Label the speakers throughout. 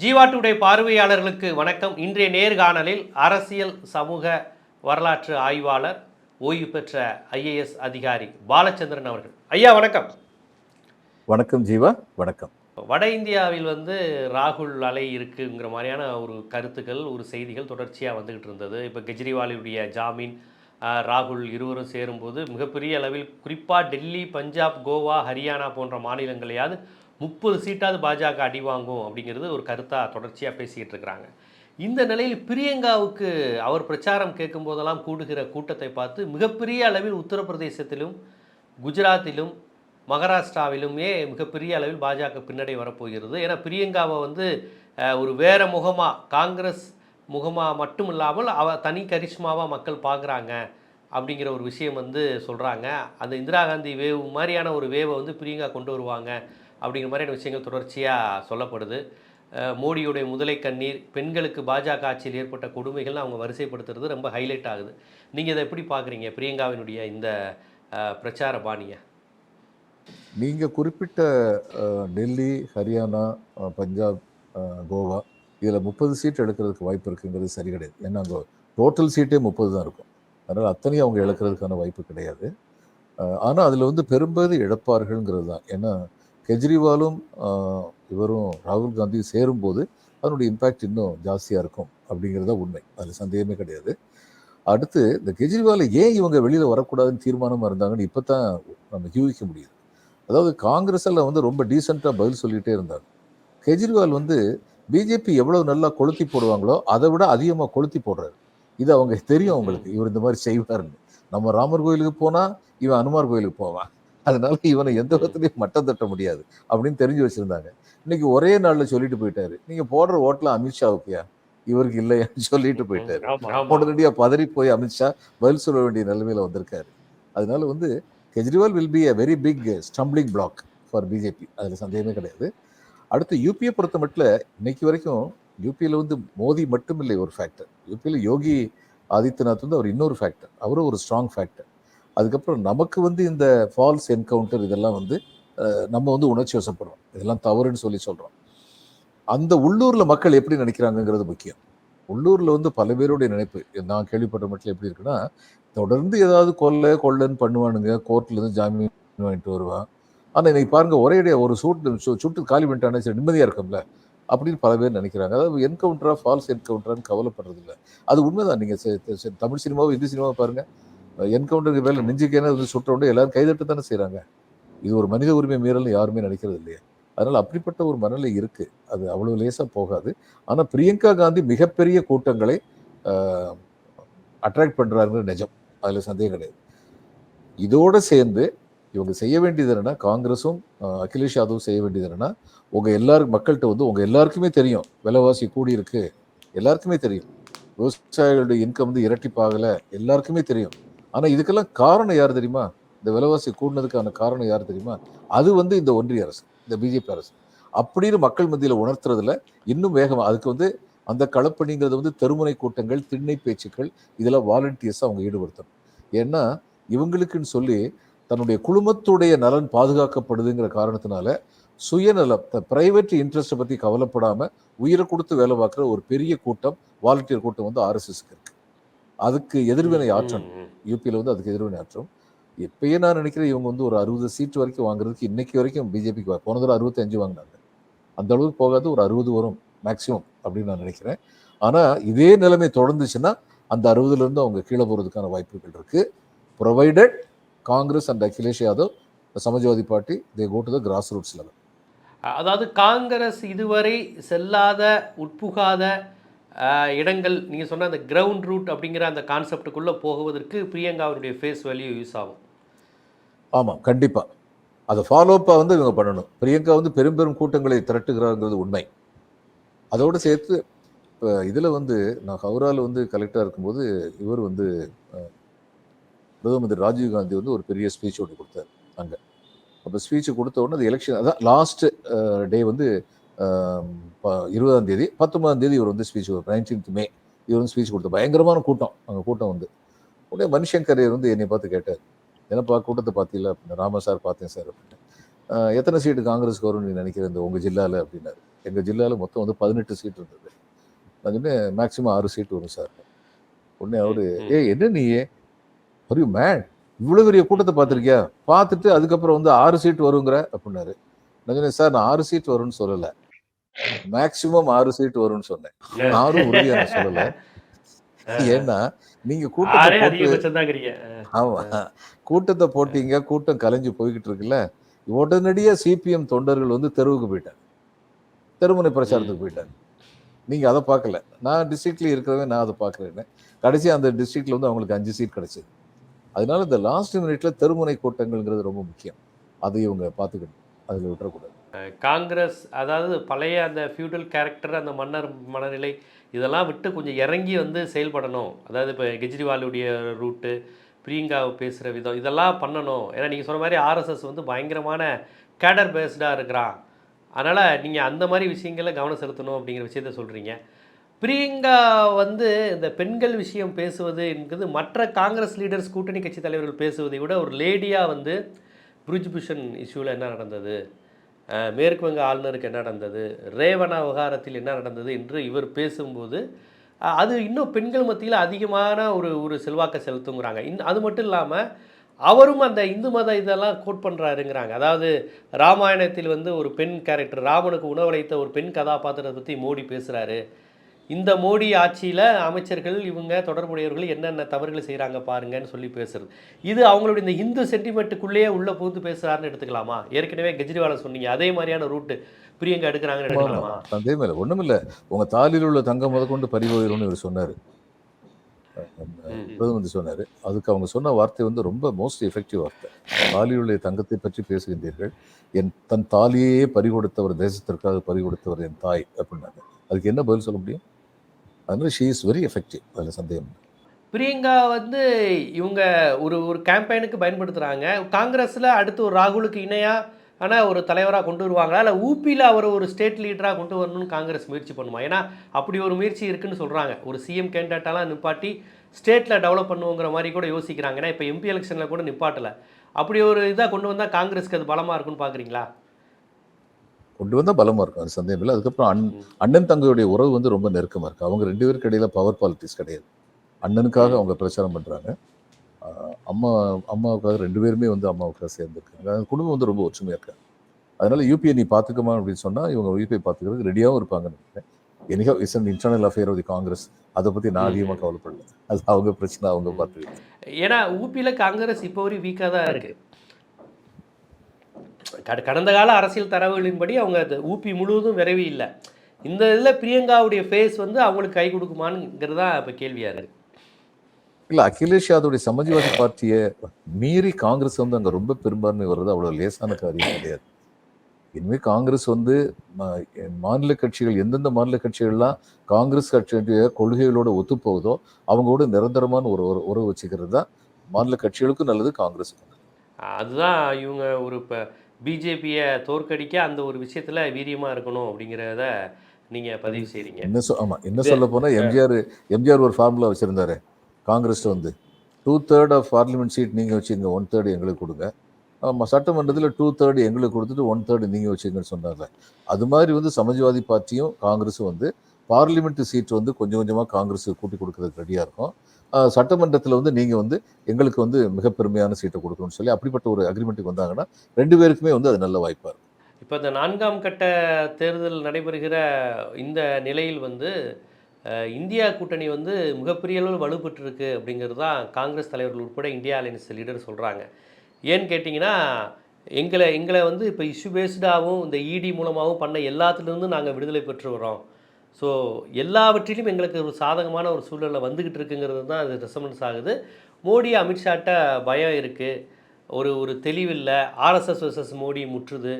Speaker 1: Jeeva today பார்வையாளர்களுக்கு வணக்கம். இன்றைய நேர்காணலில் அரசியல் சமூக வரலாற்று ஆய்வாளர் ஓய்வு பெற்ற ஐஏஎஸ் அதிகாரி பாலச்சந்திரன் அவர்கள். ஐயா வணக்கம்.
Speaker 2: வணக்கம் ஜீவா வணக்கம்.
Speaker 1: வட இந்தியாவில் வந்து ராகுல் அலை இருக்குங்கிற மாதிரியான ஒரு கருத்துக்கள் ஒரு செய்திகள் தொடர்ச்சியாக வந்துகிட்டு இருந்தது. இப்போ கெஜ்ரிவாலுடைய ஜாமீன் ராகுல் இருவரும் சேரும்போது மிகப்பெரிய அளவில் குறிப்பாக டெல்லி பஞ்சாப் கோவா ஹரியானா போன்ற மாநிலங்களையாவது முப்பது சீட்டாவது பாஜக அடி வாங்கும் அப்படிங்கிறது ஒரு கருத்தாக தொடர்ச்சியாக பேசிக்கிட்டு இருக்கிறாங்க. இந்த நிலையில் பிரியங்காவுக்கு அவர் பிரச்சாரம் கேட்கும் போதெல்லாம் கூடுகிற கூட்டத்தை பார்த்து மிகப்பெரிய அளவில் உத்தரப்பிரதேசத்திலும் குஜராத்திலும் மகாராஷ்டிராவிலுமே மிகப்பெரிய அளவில் பாஜக பின்னடை வரப்போகிறது. ஏன்னா பிரியங்காவை வந்து ஒரு வேறு முகமாக காங்கிரஸ் முகமாக மட்டும் இல்லாமல் அவ தனி கரிஷ்மாவாக மக்கள் பார்க்குறாங்க அப்படிங்கிற ஒரு விஷயம் வந்து சொல்கிறாங்க அந்த இந்திரா காந்தி வேவ் மாதிரியான ஒரு வேவை வந்து பிரியங்கா கொண்டு வருவாங்க. அப்படிங்கிற மாதிரியான விஷயங்கள் தொடர்ச்சியாக சொல்லப்படுது. மோடியுடைய முதலை கண்ணீர் பெண்களுக்கு பாஜக ஆட்சியில் ஏற்பட்ட கொடுமைகள் அவங்க வரிசைப்படுத்துறது ரொம்ப ஹைலைட் ஆகுது. நீங்கள் இதை எப்படி பார்க்குறீங்க? பிரியங்காவினுடைய இந்த பிரச்சார பாணியை.
Speaker 2: நீங்கள் குறிப்பிட்ட டெல்லி ஹரியானா பஞ்சாப் கோவா இதில் முப்பது சீட் எடுக்கிறதுக்கு வாய்ப்பு இருக்குங்கிறது சரி கிடையாது. ஏன்னா அங்கே டோட்டல் சீட்டே முப்பது தான் இருக்கும். அதனால் அத்தனையும் அவங்க இழக்கிறதுக்கான வாய்ப்பு கிடையாது. ஆனால் அதில் வந்து பெரும்பகுதி இழப்பார்கள்ங்கிறது தான். ஏன்னா கெஜ்ரிவாலும் இவரும் ராகுல் காந்தி சேரும்போது அதனுடைய இம்பேக்ட் இன்னும் ஜாஸ்தியாக இருக்கும் அப்படிங்கிறது தான் உண்மை. அதில் சந்தேகமே கிடையாது. அடுத்து இந்த கெஜ்ரிவாலை ஏன் இவங்க வெளியில் வரக்கூடாதுன்னு தீர்மானமாக இருந்தாங்கன்னு இப்போ தான் நம்ம யூகிக்க முடியுது. அதாவது காங்கிரஸில் வந்து ரொம்ப டீசெண்டாக பதில் சொல்லிகிட்டே இருந்தாங்க. கெஜ்ரிவால் வந்து பிஜேபி எவ்வளோ நல்லா கொளுத்தி போடுவாங்களோ அதை விட அதிகமாக கொளுத்தி போடுறாரு. இது அவங்க தெரியும் அவங்களுக்கு. இவர் இந்த மாதிரி செய்வார்னு நம்ம ராமர் கோயிலுக்கு போனால் இவன் அனுமார் கோயிலுக்கு போவான். அதனால இவனை எந்த விதத்துலையும் மட்டம் தட்ட முடியாது அப்படின்னு தெரிஞ்சு வச்சிருந்தாங்க. இன்னைக்கு ஒரே நாள்ல சொல்லிட்டு போயிட்டாரு. நீங்க போடுற ஓட்டுல அமித்ஷாவுக்குயா இவருக்கு இல்லையான்னு சொல்லிட்டு போயிட்டாரு. உடனடியாக பதறி போய் அமித்ஷா பதில் சொல்ல வேண்டிய நிலைமையில வந்திருக்காரு. அதனால வந்து Kejriwal will be a very big stumbling block for BJP அதில் சந்தேகமே கிடையாது. அடுத்து யூபியை பொறுத்த மட்டும் இன்னைக்கு வரைக்கும் யூபியில் வந்து மோடி மட்டும் இல்லை ஒரு ஃபேக்டர் யூபியில் யோகி ஆதித்யநாத் வந்து அவர் இன்னொரு ஃபேக்டர் அவரும் ஒரு ஸ்ட்ராங் ஃபேக்டர் அதுக்கப்புறம் நமக்கு வந்து இந்த ஃபால்ஸ் என்கவுண்டர் இதெல்லாம் வந்து நம்ம வந்து உணர்ச்சி வசப்படுறோம். இதெல்லாம் தவறுன்னு சொல்லி சொல்கிறோம் அந்த உள்ளூரில் மக்கள் எப்படி நினைக்கிறாங்கங்கிறது முக்கியம். உள்ளூரில் வந்து பல பேருடைய நினைப்பு. நான் கேள்விப்பட்ட மட்டும் எப்படி இருக்குன்னா தொடர்ந்து ஏதாவது கொல்ல கொள்ளன்னு பண்ணுவானுங்க. கோர்ட்லேருந்து ஜாமீன் வாங்கிட்டு வருவான். ஆனால் இன்னைக்கு பாருங்கள் ஒரே அடியா ஒரு சூட்டு சுட்டு காலி பண்ணிட்டானே சரி நிம்மதியாக இருக்கும்ல அப்படின்னு பல பேர் நினைக்கிறாங்க. அதாவது என்கவுண்டரா ஃபால்ஸ் என்கவுண்டரான்னு கவலைப்படுறது இல்லை. அது உண்மைதான். நீங்கள் தமிழ் சினிமாவும் இந்தி சினிமாவோ பாருங்க என்கவுண்டருக்கு மேல என்ன வந்து சுட்ட உடனே எல்லாரும் கைதட்டு தானே செய்கிறாங்க இது ஒரு மனித உரிமை மீறல்னு யாருமே நினைக்கிறது இல்லையா. அதனால் அப்படிப்பட்ட ஒரு மனநிலை இருக்குது அது அவ்வளோ லேசாக போகாது. ஆனால் பிரியங்கா காந்தி மிகப்பெரிய கூட்டங்களை அட்ராக்ட் பண்ணுறாருங்கிற நிஜம். அதில் சந்தேகம் கிடையாது. இதோடு சேர்ந்து இவங்க செய்ய வேண்டியது என்னென்னா காங்கிரஸும் அகிலேஷ் யாதவும் செய்ய வேண்டியது என்னன்னா உங்கள் எல்லாரும் மக்கள்கிட்ட வந்து உங்கள் எல்லாருக்குமே தெரியும். விலைவாசி கூடியிருக்கு. எல்லாருக்குமே தெரியும். விவசாயிகளுடைய இன்கம் வந்து இரட்டிப்பாகலை. எல்லாருக்குமே தெரியும். ஆனால் இதுக்கெல்லாம் காரணம் யார் தெரியுமா? இந்த விலைவாசி கூடினதுக்கான காரணம் யார் தெரியுமா? அது வந்து இந்த ஒன்றிய அரசு இந்த பிஜேபி அரசு. அப்படின்னு மக்கள் மத்தியில் உணர்த்துறதுல இன்னும் வேகமாக அதுக்கு வந்து அந்த களப்பணிங்கிறது வந்து தெருமுனை கூட்டங்கள் திண்ணை பேச்சுக்கள் இதெல்லாம் வாலண்டியர்ஸ் அவங்க ஈடுபடுத்தணும். ஏன்னா இவங்களுக்குன்னு சொல்லி தன்னுடைய குழுமத்துடைய நலன் பாதுகாக்கப்படுதுங்கிற காரணத்தினால சுயநலம் பிரைவேட் இன்ட்ரெஸ்ட்டை பற்றி கவலைப்படாமல் உயிரை கொடுத்து வேலை பார்க்குற ஒரு பெரிய கூட்டம் வாலண்டியர் கூட்டம் வந்து ஆர்எஸ்எஸ்க்கு இருக்குது அதுக்கு எதிர்வினை ஆற்றணும். யூபியில் வந்து அதுக்கு எதிர்வினை ஆற்றும் இப்பயே நான் நினைக்கிறேன் இவங்க வந்து ஒரு அறுபது சீட் வரைக்கும் வாங்குறதுக்கு இன்னைக்கு வரைக்கும் பிஜேபிக்கு போன தடவை அறுபத்தஞ்சு வாங்கினாங்க. அந்த அளவுக்கு போகாது ஒரு அறுபது வரும் மேக்சிமம் அப்படின்னு நான் நினைக்கிறேன். ஆனா இதே நிலைமை தொடர்ந்துச்சுன்னா அந்த அறுபதுல இருந்து அவங்க கீழே போறதுக்கான வாய்ப்புகள் இருக்கு. Provided Congress and Akhilesh Yadav Samajwadi party they go to the grass roots level
Speaker 1: அதாவது காங்கிரஸ் இதுவரை செல்லாத உட்புகாத இடங்கள் நீங்கள் சொன்ன அந்த கிரவுண்ட் ரூட் அப்படிங்கிற அந்த கான்செப்டுக்குள்ளே போகுவதற்கு பிரியங்காவினுடைய ஃபேஸ் வேல்யூ யூஸ் ஆகும்.
Speaker 2: ஆமாம் கண்டிப்பாக அதை ஃபாலோ அப்பாக வந்து இவங்க பண்ணணும். பிரியங்கா வந்து பெரும் பெரும் கூட்டங்களை திரட்டுகிறாங்கிறது உண்மை. அதோடு சேர்த்து இப்போ இதில் வந்து நான் ஹவுராவில் வந்து கலெக்டராக இருக்கும்போது இவர் வந்து அஹ், பிரதம மந்திரி ராஜீவ் காந்தி வந்து ஒரு பெரிய ஸ்பீச் ஒன்று கொடுத்தார் அங்கே. அப்போ ஸ்பீச் கொடுத்த உடனே அது எலெக்ஷன் அதான் லாஸ்ட் டே வந்து இருபதாம் தேதி பத்தொன்பதாம் தேதி இவர் வந்து ஸ்பீச் நைன்டீன்த் மே இவர் வந்து ஸ்பீச் கொடுத்த பயங்கரமான கூட்டம். அங்கே கூட்டம் வந்து. உடனே மணிசங்கர் வந்து என்னை பார்த்து கேட்டார். என்னப்பா கூட்டத்தை பார்த்தீங்களா? அப்படின்னு. ராம சார் பார்த்தேன் சார் அப்படின்னு "அஹ், எத்தனை சீட்டு காங்கிரஸ்க்கு வரும்னு நீ நினைக்கிற இந்த உங்கள் ஜில்லாவில் அப்படின்னாரு. எங்கள் ஜில்லாவில் மொத்தம் வந்து பதினெட்டு சீட் இருந்தது. நான் சொன்னேன் மேக்ஸிமம் ஆறு சீட் வரும் சார். உடனே அவரு. ஏ என்ன நீ? ஒரு மேன் இவ்வளோ பெரிய கூட்டத்தை பார்த்துருக்கியா? பார்த்துட்டு அதுக்கப்புறம் வந்து ஆறு சீட் வருங்கிற? அப்படின்னாரு. நான் சொன்னேன் சார் நான் ஆறு சீட் வரும்னு சொல்லலை. மேக்ஸிமம் ஆறு சீட் வரும்னு சொன்னேன். ஆறும் உறுதியா நான் சொல்லல. ஏன்னா நீங்க கூட்டத்தை
Speaker 1: ஆறே
Speaker 2: ஆமா. கூட்டத்தை போட்டீங்க கூட்டம் கலைஞ்சு போய்கிட்டு இருக்குல்ல உடனடியா சிபிஎம் தொண்டர்கள் வந்து தெருவுக்கு போயிட்டாங்க. தெருமுனை பிரச்சாரத்துக்கு போயிட்டாங்க. நீங்க அதை பார்க்கல. நான் டிஸ்ட்ரிக்ட்ல இருக்கிறவன் நான் அதை பார்க்கறேன்னு. கடைசி அந்த டிஸ்ட்ரிக்ட்ல வந்து அவங்களுக்கு அஞ்சு சீட் கிடைச்சது. அதனால இந்த லாஸ்ட் மினிட்ல தெருமுனை கூட்டங்கள்ங்கிறது ரொம்ப முக்கியம். அதை இவங்க பார்த்துக்கணும். அதில் விட்டுறக்கூடாது.
Speaker 1: காங்கிரஸ் அதாவது பழைய அந்த ஃபியூடல் கேரக்டர் அந்த மன்னர் மனநிலை இதெல்லாம் விட்டு கொஞ்சம் இறங்கி வந்து செயல்படணும். அதாவது இப்போ கெஜ்ரிவாலுடைய ரூட்டு பிரியங்கா பேசுகிற விதம் இதெல்லாம் பண்ணணும். ஏன்னா நீங்கள் சொன்ன மாதிரி ஆர்எஸ்எஸ் வந்து பயங்கரமான கேடர் பேஸ்டாக இருக்கிறான். அதனால் நீங்கள் அந்த மாதிரி விஷயங்களில் கவனம் செலுத்தணும் அப்படிங்கிற விஷயத்த சொல்கிறீங்க பிரியங்கா வந்து இந்த பெண்கள் விஷயம் பேசுவது என்கிறது மற்ற காங்கிரஸ் லீடர்ஸ் கூட்டணி கட்சி தலைவர்கள் பேசுவதை விட ஒரு லேடியாக வந்து பிரிஜ்பூஷன் இஷ்யூவில் என்ன நடந்தது? மேற்கு வங்க ஆளுநருக்கு என்ன நடந்தது? ரேவணா விவகாரத்தில் என்ன நடந்தது என்று இவர் பேசும்போது அது இன்னும் பெண்கள் மத்தியில் அதிகமான ஒரு ஒரு செல்வாக்கை செலுத்துங்கிறாங்க. இன் அது மட்டும் இல்லாமல் அவரும் அந்த இந்து மத இதெல்லாம் கோட் பண்ணுறாருங்கிறாங்க அதாவது ராமாயணத்தில் வந்து ஒரு பெண் கேரக்டர் ராமனுக்கு உணவளித்த ஒரு பெண் கதாபாத்திரத்தை பற்றி மோடி பேசுகிறாரு இந்த மோடி ஆட்சியில் அமைச்சர்கள் இவங்க தொடர்புடையவர்கள் என்னென்ன தவறுகளை செய்கிறாங்க பாருங்கன்னு சொல்லி பேசுறது. இது அவங்களுடைய இந்த இந்து சென்டிமெண்ட்டுக்குள்ளேயே உள்ள புகுந்து பேசுறாருன்னு எடுத்துக்கலாமா? ஏற்கனவே கெஜ்ரிவாலை சொன்னீங்க அதே மாதிரியான ரூட்டு பிரியங்கா எடுக்கிறாங்கன்னு எடுத்துக்கலாமா?
Speaker 2: அதே மாதிரி ஒண்ணும் இல்ல உங்க தாலியில் உள்ள தங்கம் முதற்கொண்டு பறிபோயிடும்னு இவர் சொன்னாரு. பிரதமர் சொன்னாரு. அதுக்கு அவங்க சொன்ன வார்த்தை வந்து ரொம்ப மோஸ்ட் எஃபெக்டிவ் வார்த்தை. தாலியுடைய தங்கத்தை பற்றி பேசுகின்றீர்கள். என் தன் தாலியே பறிகொடுத்தவர் தேசத்திற்காக பறிகொடுத்தவர் என் தாய் அப்படின்னாங்க. அதுக்கு என்ன பதில் சொல்ல முடியும்? அதனால ஷீ இஸ் வெரி எஃபெக்டிவ் அதில் சந்தேகம்
Speaker 1: பிரியங்கா வந்து இவங்க ஒரு ஒரு கேம்பெயினுக்கு பயன்படுத்துகிறாங்க காங்கிரஸில் அடுத்து ஒரு ராகுலுக்கு இணையாக ஆனால் ஒரு தலைவராக கொண்டு வருவாங்களா? இல்லை ஊபியில் அவர் ஒரு ஸ்டேட் லீடராக கொண்டு வரணும்னு காங்கிரஸ் முயற்சி பண்ணுமா? ஏன்னா அப்படி ஒரு முயற்சி இருக்குன்னு சொல்கிறாங்க ஒரு சிஎம் கேண்டிடேட்டெல்லாம் நிப்பாட்டி ஸ்டேட்டில் டெவலப் பண்ணுவோங்கிற மாதிரி கூட யோசிக்கிறாங்க. ஏன்னா இப்போ எம்பி எலெக்ஷனில் கூட நிப்பாட்டலை. அப்படி ஒரு இதாக கொண்டு வந்தால் காங்கிரஸ்க்கு அது பலமாக இருக்குன்னு பார்க்குறீங்களா
Speaker 2: கொண்டு வந்தா பலமா இருக்கும் அது சந்தேகம் இல்லை. அதுக்கப்புறம் அண் அண்ணன் தங்கையுடைய உறவு வந்து ரொம்ப நெருக்கமா இருக்கு. அவங்க ரெண்டு பேருக்கு இடையில பவர் பாலிட்டிக்ஸ் கிடையாது. அண்ணனுக்காக அவங்க பிரச்சாரம் பண்றாங்க. ஆஹ் அம்மா அம்மாவுக்காக ரெண்டு பேருமே வந்து அம்மாவுக்காக சேர்ந்துருக்காங்க. அந்த குடும்பம் வந்து ரொம்ப ஒற்றுமையா இருக்காங்க அதனால யூபிஐ நீ பாத்துக்கமா அப்படின்னு சொன்னா இவங்க யூபிஐ பாத்துக்கிறதுக்கு ரெடியாகவும் இருப்பாங்கன்னு நினைக்கிறேன். Anyhow it's an internal affair of the Congress அதை பத்தி நான் அதிகமா கவலைப்படல. அது அவங்க பிரச்சனை அவங்க பார்த்துக்கிட்டு
Speaker 1: ஏன்னா ஊபியில் காங்கிரஸ் இப்போ வரையும் வீக்காக தான் இருக்கு. கட- கடந்த கால அரசியல் தரவுகளின்படி அவங்க ஊபி முழுவதும் விரைவி இல்லை. இந்த இதில் பிரியங்காவுடைய ஃபேஸ் வந்து அவங்களுக்கு கை கொடுக்குமாங்கிறது தான் இப்போ கேள்வியாக இருக்கு.
Speaker 2: இல்ல அகிலேஷ் யாதவுடைய சமாஜ்வாதி பார்ட்டியை மீறி காங்கிரஸ் வந்து அங்க ரொம்ப பெரும்பான்மை வர்றது அவ்வளவு லேசான காரியம் கிடையாது. இனிமே காங்கிரஸ் வந்து மாநில கட்சிகள் எந்தெந்த மாநில கட்சிகள்லாம் காங்கிரஸ் கட்சியுடைய கொள்கைகளோட ஒத்துப்போகுதோ அவங்களோட நிரந்தரமான ஒரு ஒரு உறவு வச்சுக்கிறது தான் மாநில கட்சிகளுக்கும் நல்லது காங்கிரஸுக்கும்.
Speaker 1: அதுதான் இவங்க ஒரு இப்போ பிஜேபியை தோற்கடிக்க அந்த ஒரு விஷயத்தில் வீரியமாக இருக்கணும் அப்படிங்கிறத நீங்கள் பதிவு செய்கிறீங்க
Speaker 2: என்ன சொ ஆமா என்ன சொல்ல போனா எம்ஜிஆர் எம்ஜிஆர் ஒரு ஃபார்முலா வச்சிருந்தாரு. காங்கிரஸ் வந்து two third of parliament seat நீங்க வச்சுங்க ஒன் தேர்ட் எங்களுக்கு கொடுங்க. ஆமா சட்டமன்றத்தில் டூ தேர்ட் எங்களுக்கு கொடுத்துட்டு ஒன் தேர்ட் நீங்க வச்சுங்கன்னு சொன்னார்ல. அது மாதிரி வந்து சமாஜ்வாதி பார்ட்டியும் காங்கிரஸும் வந்து பார்லிமெண்ட் சீட் வந்து கொஞ்சம் கொஞ்சமாக காங்கிரஸுக்கு கூட்டி கொடுக்கறதுக்கு ரெடியாக இருக்கும். சட்டமன்றத்தில் வந்து நீங்கள் வந்து எங்களுக்கு வந்து மிக பெருமையான சீட்டை கொடுக்கணும்னு சொல்லி அப்படிப்பட்ட ஒரு அக்ரிமெண்ட்டுக்கு வந்தாங்கன்னா ரெண்டு பேருக்குமே வந்து அது நல்ல வாய்ப்பாக இருக்கும்.
Speaker 1: இப்போ இந்த நான்காம் கட்ட தேர்தல் நடைபெறுகிற இந்த நிலையில் வந்து இந்தியா கூட்டணி வந்து மிகப்பெரிய அளவில் வலுப்பெற்றிருக்கு அப்படிங்கிறது தான் காங்கிரஸ் தலைவர்கள் உட்பட இந்தியா அலையன்ஸ் லீடர் சொல்கிறாங்க ஏன்னு கேட்டிங்கன்னா எங்களை எங்களை வந்து இப்போ இஷ்யூ பேஸ்டாகவும் இந்த இடி மூலமாகவும் பண்ண எல்லாத்துலேருந்து நாங்கள் விடுதலை பெற்று வரோம் ஸோ எல்லாவற்றிலும் எங்களுக்கு ஒரு சாதகமான ஒரு சூழலில் வந்துக்கிட்டு இருக்குங்கிறது தான் அது ரெசமன்ஸ் ஆகுது. மோடி அமித்ஷாட்ட பயம் இருக்குது ஒரு ஒரு தெளிவில்லை. ஆர்எஸ்எஸ் வர்சஸ் மோடி முற்றுது.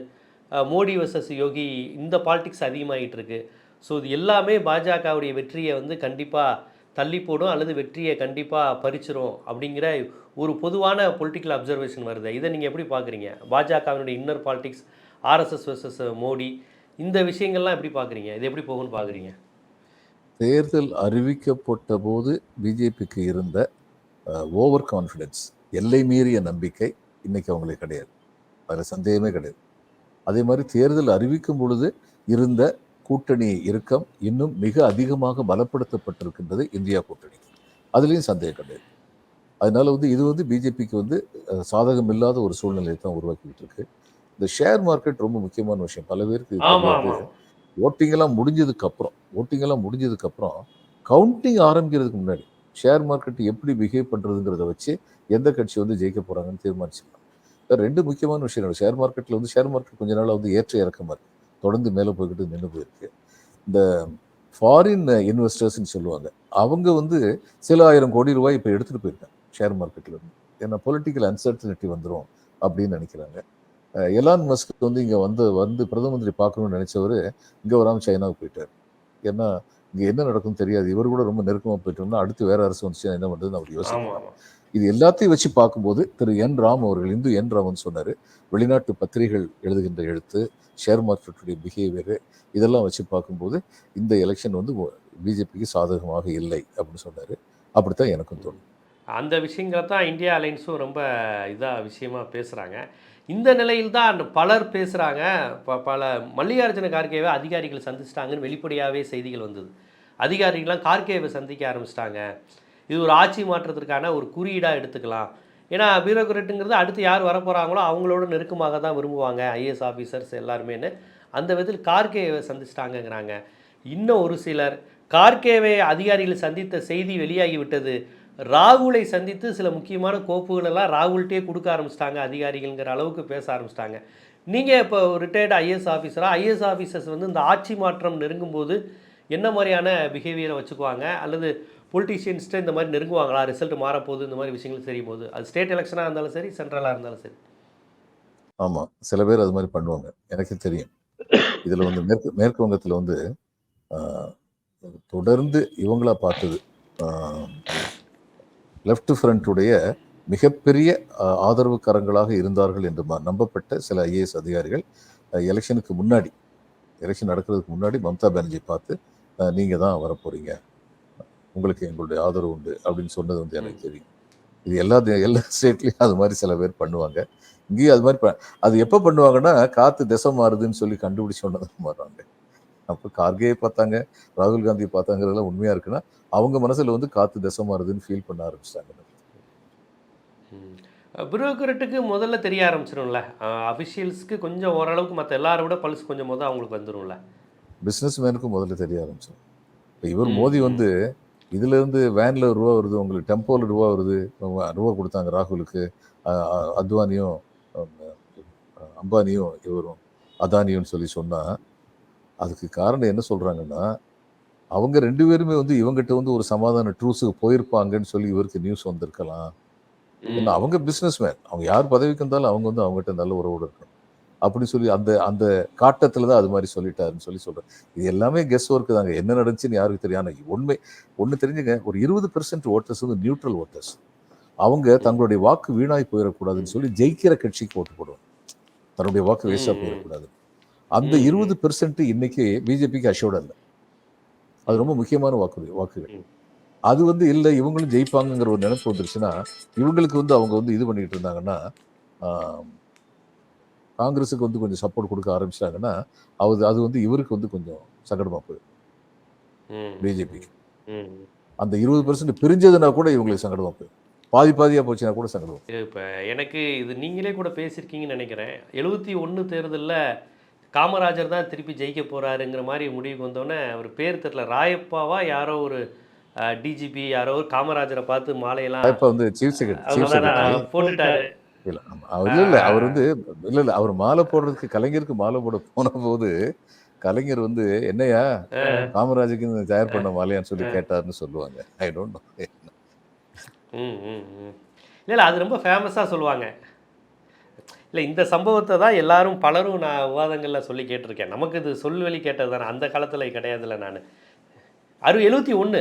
Speaker 1: மோடி வர்சஸ் யோகி இந்த பாலிடிக்ஸ் அதிகமாகிட்டு இருக்கு. ஸோ இது எல்லாமே பாஜகவுடைய வெற்றியை வந்து கண்டிப்பாக தள்ளி போடும் அல்லது வெற்றியை கண்டிப்பாக பறிச்சிரும் அப்படிங்கிற ஒரு பொதுவான பொலிட்டிக்கல் அப்சர்வேஷன் வருது. இதை நீங்கள் எப்படி பார்க்குறீங்க? பாஜகவினுடைய inner politics RSS versus Modi இந்த விஷயங்கள்லாம் எப்படி பார்க்குறீங்க? இது எப்படி போகும்னு பார்க்குறீங்க?
Speaker 2: தேர்தல் அறிவிக்கப்பட்ட போது பிஜேபிக்கு இருந்த ஓவர் கான்ஃபிடென்ஸ் எல்லை மீறிய நம்பிக்கை இன்றைக்கி அவங்களுக்கு கிடையாது. அதில் சந்தேகமே கிடையாது. அதே மாதிரி தேர்தல் அறிவிக்கும் பொழுது இருந்த கூட்டணி இறுக்கம் இன்னும் மிக அதிகமாக பலப்படுத்தப்பட்டிருக்கின்றது இந்தியா கூட்டணி. அதுலேயும் சந்தேகம் கிடையாது. அதனால் வந்து இது வந்து பிஜேபிக்கு வந்து சாதகம் இல்லாத ஒரு சூழ்நிலையை தான் உருவாக்கிட்டு இருக்குது இந்த ஷேர் மார்க்கெட் ரொம்ப முக்கியமான விஷயம். பல பேருக்கு இது
Speaker 1: ஆமா
Speaker 2: தெரியாது.
Speaker 1: ஆமா.
Speaker 2: ஓட்டிங் எல்லாம் முடிஞ்சதுக்கு அப்புறம் ஓட்டிங் எல்லாம் முடிஞ்சதுக்கு அப்புறம் கவுண்டிங் ஆரம்பிக்கிறதுக்கு முன்னாடி ஷேர் மார்க்கெட் எப்படி பிஹேவ் பண்றதுங்கிறத வச்சு எந்த கட்சி வந்து ஜெயிக்க போறாங்கன்னு தீர்மானிச்சிடலாம் வேற ரெண்டு முக்கியமான விஷயம். ஷேர் மார்க்கெட்ல வந்து ஷேர் மார்க்கெட் கொஞ்ச நாளா வந்து ஏற்ற இறக்கமா இருக்கு. தொடர்ந்து மேலே போய்கிட்டு நின்று போயிருக்கு. இந்த ஃபாரின் இன்வெஸ்டர்ஸ்னு சொல்லுவாங்க அவங்க வந்து சில ஆயிரம் கோடி ரூபாய் இப்போ எடுத்துட்டு போயிருக்காங்க ஷேர் மார்க்கெட்ல இருந்து. ஏன்னா பொலிட்டிக்கல் அன்சர்டனிட்டி வந்துடும் அப்படின்னு நினைக்கிறாங்க. எலான் மஸ்க் வந்து இங்க வந்து வந்து பிரதம மந்திரி பார்க்கணும்னு நினைச்சவர் இங்க வராம சைனாவுக்கு போயிட்டார். ஏன்னா இங்க என்ன நடக்கும்னு தெரியாது. இவர் கூட ரொம்ப நெருக்கமா போயிட்டோம்னா அடுத்து வேற அரசு வந்துச்சுன்னா என்ன பண்றதுன்னு அவர் யோசிக்கிறார் இது எல்லாத்தையும் வச்சு பார்க்கும்போது திரு என் ராம் அவர்கள் இந்து என் ராமன் சொன்னாரு. வெளிநாட்டு பத்திரிகைகள் எழுதுகின்ற எழுத்து ஷேர் மார்க்கெட்டுடைய பிஹேவியர் இதெல்லாம் வச்சு பார்க்கும்போது இந்த எலெக்ஷன் வந்து பிஜேபிக்கு சாதகமாக இல்லை அப்படின்னு சொன்னாரு. அப்படித்தான் எனக்கும் தோணும்.
Speaker 1: அந்த விஷயங்களை தான் இந்தியா அலைன்ஸும் ரொம்ப இதாக விஷயமா பேசுகிறாங்க இந்த நிலையில் தான் பலர் பேசுகிறாங்க ப பல மல்லிகார்ஜுன கார்கேவை அதிகாரிகள் சந்திச்சிட்டாங்கன்னு வெளிப்படையாகவே செய்திகள் வந்தது. அதிகாரிகள்லாம் கார்கேவை சந்திக்க ஆரம்பிச்சிட்டாங்க. இது ஒரு ஆட்சி மாற்றத்திற்கான ஒரு குறியீடாக எடுத்துக்கலாம். ஏன்னா பியூரோக்ராட்டுங்கிறது அடுத்து யார் வரப்போகிறாங்களோ அவங்களோட நெருக்கமாக தான் விரும்புவாங்க. ஐஏஎஸ் ஆஃபீஸர்ஸ் எல்லாருமேன்னு. அந்த விதத்தில் கார்கேவை சந்திச்சிட்டாங்கங்கிறாங்க. இன்னும் ஒரு சிலர் கார்கேவை அதிகாரிகள் சந்தித்த செய்தி வெளியாகி விட்டது ராகுலை சந்தித்து சில முக்கியமான கோப்புகளெல்லாம் ராகுல்கிட்டே கொடுக்க ஆரம்பிச்சிட்டாங்க அதிகாரிகள்ங்கிற அளவுக்கு பேச ஆரம்பிச்சிட்டாங்க. நீங்கள் இப்போ ரிட்டையர்டு ஐஏஎஸ் ஆஃபீஸராக ஐஏஎஸ் ஆஃபீஸர்ஸ் வந்து இந்த ஆட்சி மாற்றம் நெருங்கும் போது என்ன மாதிரியான பிஹேவியரை வச்சுக்குவாங்க? அல்லது பொலிட்டீஷியன்ஸ்ட்டு இந்த மாதிரி நெருங்குவாங்களா? ரிசல்ட் மாறப்போகுது இந்த மாதிரி விஷயங்கள் தெரியும் போது அது ஸ்டேட் எலெக்ஷனாக இருந்தாலும் சரி சென்ட்ரலாக இருந்தாலும் சரி.
Speaker 2: ஆமாம் சில பேர் அது மாதிரி பண்ணுவாங்க. எனக்கு தெரியும். இதில் வந்து மேற்கு மேற்கு வங்கத்தில் வந்து தொடர்ந்து இவங்களா பார்த்தது. லெஃப்ட் ஃப்ரண்ட்டுடைய மிகப்பெரிய ஆதரவுக்கரங்களாக இருந்தார்கள் என்று நம்பப்பட்ட சில ஐஏஎஸ் அதிகாரிகள் எலெக்ஷனுக்கு முன்னாடி எலெக்ஷன் நடக்கிறதுக்கு முன்னாடி மம்தா பானர்ஜி பார்த்து ஆஹ், நீங்க தான் வரப்போறீங்க. உங்களுக்கு எங்களுடைய ஆதரவு உண்டு. அப்படின்னு சொன்னது வந்து எனக்கு தெரியும். இது எல்லா எல்லா ஸ்டேட்லயும் அது மாதிரி சில பேர் பண்ணுவாங்க. இங்கேயும் அது மாதிரி ப- அது எப்போ பண்ணுவாங்கன்னா காத்து திசை மாறுதுன்னு சொல்லி கண்டுபிடிச்ச உடனே தான் மாறுறாங்க. அப்போ கார்கே பார்த்தாங்க ராகுல் காந்தி பார்த்தாங்கிறதெல்லாம் உண்மையா இருக்குன்னா அவங்க மனசுல வந்து காத்து திசை மாறுதுன்னு ஃபீல் பண்ண ஆரம்பிச்சிட்டாங்க
Speaker 1: பியூரோக்ராட்டுக்கு முதல்ல தெரிய ஆரம்பிச்சிடும்ல அஃபிஷியல்ஸ்க்கு கொஞ்சம் ஓரளவுக்கு மற்ற எல்லாரை விட பல்ஸ் கொஞ்சம் முதல் அவங்களுக்கு வந்துடும்ல
Speaker 2: பிஸ்னஸ் மேனுக்கும் முதல்ல தெரிய ஆரம்பிச்சோம் இப்போ இவர் மோடி வந்து இதுல இருந்து வேன்ல ரூபா வருது உங்களுக்கு டெம்போல ரூபா வருது ரூபா கொடுத்தாங்க ராகுலுக்கு அத்வானியும் அம்பானியும் இவரும் அதானியும் சொல்லி சொன்னா அதுக்கு காரணம் என்ன சொல்றாங்கன்னா அவங்க ரெண்டு பேருமே வந்து இவங்ககிட்ட வந்து ஒரு சமாதான ட்ரூஸுக்கு போயிருப்பாங்கன்னு சொல்லி இவருக்கு நியூஸ் வந்திருக்கலாம். ஏன்னா அவங்க பிஸ்னஸ் மேன் அவங்க யார் பதவிக்கு இருந்தாலும் அவங்க வந்து அவங்ககிட்ட நல்ல உறவோடு இருக்கணும். அப்படின்னு சொல்லி அந்த அந்த காட்டத்துல தான் அது மாதிரி சொல்லிட்டாருன்னு சொல்லி சொல்றேன். இது எல்லாமே கெஸ் ஒர்க்கு தாங்க. என்ன நடந்துச்சுன்னு யாருக்கு தெரியும். ஆனா உண்மை ஒண்ணு தெரிஞ்சுங்க. ஒரு இருபது பெர்சென்ட் ஓட்டர்ஸ் வந்து நியூட்ரல் ஓட்டர்ஸ் அவங்க தங்களுடைய வாக்கு வீணாய் போயிடக்கூடாதுன்னு சொல்லி ஜெயிக்கிற கட்சிக்கு ஓட்டு போடுவாங்க. தன்னுடைய வாக்கு வேஸ்டா
Speaker 1: ம்.
Speaker 2: போயிடக்கூடாது. அந்த. இருபது பெர்சென்ட் இன்னைக்கு பிஜேபிக்கு அஷோர்ட் இல்லை அது ரொம்ப முக்கியமான வாக்கு வாக்குகள். அது வந்து இல்லை இவங்களும் ஜெயிப்பாங்கங்கிற ஒரு நினைப்பு வந்துருச்சுன்னா இவங்களுக்கு வந்து அவங்க வந்து இது பண்ணிட்டு இருந்தாங்கன்னா காங்கிரஸுக்கு வந்து கொஞ்சம் சப்போர்ட் கொடுக்க ஆரம்பிச்சிட்டாங்கன்னா அது அது வந்து இவருக்கு வந்து கொஞ்சம் சங்கடமா போயிடும். பிஜேபிக்கு. அந்த இருபது பெர்சன்ட் பிரிஞ்சதுன்னா கூட இவங்களுக்கு சங்கடமா போயிடும் பாதி பாதியா போச்சுன்னா கூட சங்கடம்
Speaker 1: இப்போ எனக்கு இது நீங்களே கூட பேசியிருக்கீங்கன்னு நினைக்கிறேன் எழுபத்தி ஒன்று தேர்தலில் காமராஜர் தான் திருப்பி ஜெயிக்க போறாருங்கிற மாதிரி முடிவுக்கு வந்தோடனே அவர் பேர் தெரியல. ராயப்பாவா யாரோ ஒரு டிஜிபி யாரோ ஒரு காமராஜரை பார்த்து மாலையெல்லாம்
Speaker 2: இப்ப வந்து சீஃப் செக்ரட்டரி
Speaker 1: போட்டுட்டாரு.
Speaker 2: இல்ல. அவர் இல்ல அவர் வந்து இல்ல இல்ல அவர் மாலை போடுறதுக்கு கலைஞருக்கு மாலை போட போன போது கலைஞர் வந்து என்னையா காமராஜுக்கு இந்த தயார் பண்ண மாலையான்னு சொல்லி கேட்டாருன்னு சொல்லுவாங்க. ஐ டோன்ட் நோ
Speaker 1: இல்லை அது ரொம்ப ஃபேமஸாக சொல்லுவாங்க. இல்லை இந்த சம்பவத்தை தான் எல்லாரும் பலரும் நான் விவாதங்களில் சொல்லி கேட்டிருக்கேன். நமக்கு இது சொல்வழி கேட்டது தானே? அந்த காலத்தில் கிடையாதுல்ல நான். அறு எழுபத்தி ஒன்று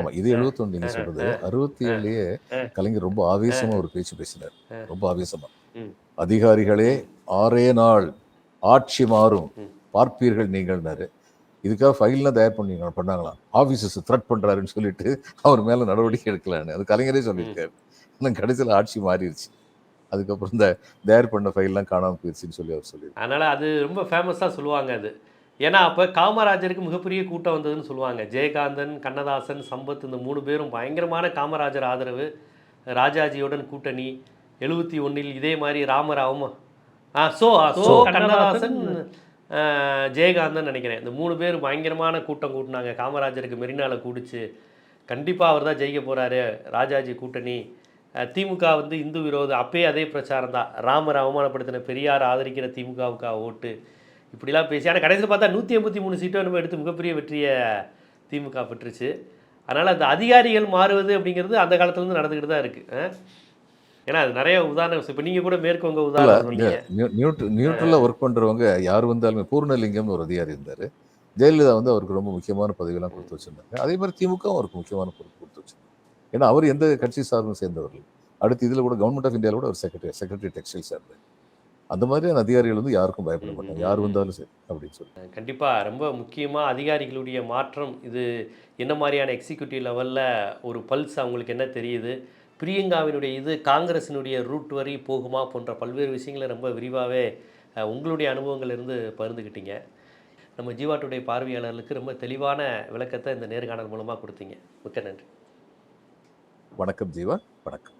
Speaker 2: ஆமா இது 71 நீங்க சொல்றது. அறுபத்தி ஏழுலயே கலைஞர் ரொம்ப ஆவேசமா ஒரு பேச்சு பேசினார். ரொம்ப ஆவேசமா. அதிகாரிகளே ஆறே நாள் ஆட்சி மாறும். பார்ப்பீர்கள் நீங்கள்னாரு. இதுக்காக ஃபைல்லாம் தயார் பண்ணீங்க பண்ணாங்களாம் ஆபீசர்ஸ் த்ரெட் பண்றாருன்னு சொல்லிட்டு அவர் மேல நடவடிக்கை எடுக்கலான்னு. அது கலைஞரே சொல்லியிருக்காரு. ஆனால் கடைசியில் ஆட்சி மாறிடுச்சு. அதுக்கப்புறம் இந்த தயார் பண்ண ஃபைல்லாம் காணாம போயிடுச்சுன்னு சொல்லி அவர் சொல்லியிருக்காரு.
Speaker 1: அதனால் அது ரொம்ப ஃபேமஸாக சொல்லுவாங்க அது. ஏன்னா அப்போ காமராஜருக்கு மிகப்பெரிய கூட்டம் வந்ததுன்னு சொல்லுவாங்க. ஜெயகாந்தன் கண்ணதாசன் சம்பத் இந்த மூணு பேரும் பயங்கரமான காமராஜர் ஆதரவு ராஜாஜியுடன் கூட்டணி எழுபத்தி ஒன்றில் இதே மாதிரி ராமராவும் ஆ சோ சோ கண்ணதாசன் ஜெயகாந்தன் நினைக்கிறேன். இந்த மூணு பேர் பயங்கரமான கூட்டம் கூட்டினாங்க. காமராஜருக்கு மெரினால கூடிச்சு. கண்டிப்பாக அவர் தான் ஜெயிக்க போகிறாரு ராஜாஜி கூட்டணி. திமுக வந்து இந்து விரோதம் அப்பயே அதே பிரச்சாரம் தான். ராமரை அவமானப்படுத்தின பெரியார் ஆதரிக்கிற திமுகவுக்கா ஓட்டு. இப்படிலாம் பேசி ஆனால் கடைசியில் பார்த்தா நூற்றி எண்பத்தி மூணு சீட்டை நம்ம எடுத்து மிகப்பெரிய வெற்றியை திமுக பெற்றுச்சு. அதனால் அந்த அதிகாரிகள் மாறுவது அப்படிங்கிறது அந்த காலத்துலேருந்து நடந்துக்கிட்டு தான் இருக்குது ஏன்னா அது நிறைய உதாரணம் இப்போ நீங்கள் கூட மேற்கொங்க உதாரணம்
Speaker 2: நியூட்ரலாக ஒர்க் பண்ணுறவங்க யார் வந்தாலுமே பூர்ணலிங்கம்னு ஒரு அதிகாரி இருந்தார். ஜெயலலிதா வந்து அவருக்கு ரொம்ப முக்கியமான பதவியெல்லாம் கொடுத்து வச்சிருந்தாங்க அதே மாதிரி திமுக அவருக்கு முக்கியமான பொறுப்பு கொடுத்து வச்சிருந்தாங்க ஏன்னா அவர் எந்த கட்சி சார்பும் சேர்ந்தவர்கள். அடுத்து இதில் கூட கவர்மெண்ட் ஆஃப் இந்தியாவில் கூட அவர் செக்ரட்டரி செக்ரட்டரி டெக்ஸ்டைல்ஸ் இருந்தார் அந்த மாதிரியான அதிகாரிகள் வந்து யாருக்கும் பயப்பட மாட்டாங்க. யார் வந்தாலும் சரி அப்படின்னு சொல்லி.
Speaker 1: கண்டிப்பாக ரொம்ப முக்கியமாக அதிகாரிகளுடைய மாற்றம். இது என்ன மாதிரியான எக்ஸிக்யூட்டிவ் லெவலில் ஒரு பல்ஸ் அவங்களுக்கு என்ன தெரியுது? பிரியங்காவினுடைய இது காங்கிரஸினுடைய ரூட் வரி போகுமா போன்ற பல்வேறு விஷயங்களை ரொம்ப விரிவாகவே உங்களுடைய அனுபவங்கள் இருந்து பகிர்ந்துக்கிட்டீங்க நம்ம ஜீவா டுடே பார்வையாளர்களுக்கு ரொம்ப தெளிவான விளக்கத்தை இந்த நேர்காணல் மூலமாக கொடுத்தீங்க. மிக்க நன்றி.
Speaker 2: வணக்கம் ஜீவா வணக்கம்.